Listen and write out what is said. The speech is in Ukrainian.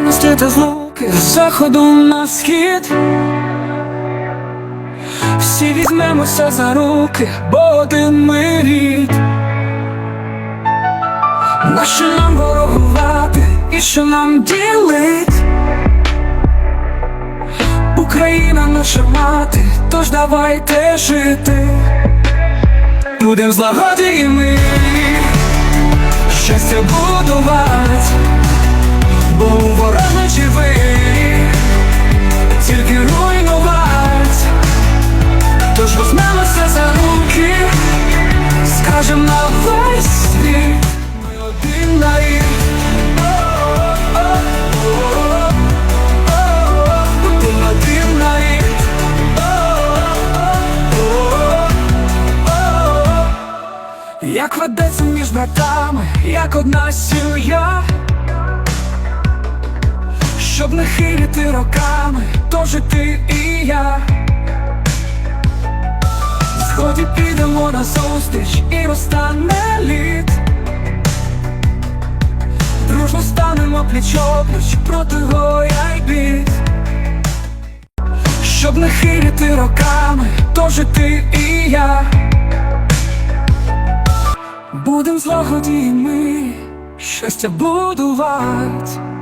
Мости та злуки з заходу на схід. Всі візьмемося за руки, бо один ми рід. На що нам ворогувати і що нам ділить? Україна наша мати, тож давайте жити. Будем злагоді і ми щастя будувати, бо у ворога живи, тільки руйнувати. Тож візьмемося за руки, скажем на весь світ, ми один на рік. Як ведеться між братами, як одна сім'я, не хилити роками, то жити і я. Сході підемо на зустріч і розтане лід. Дружно станемо пліч-опліч проти горя й бід. Щоб не хилити роками, то жити і я. Будем злагоді ми щастя будувати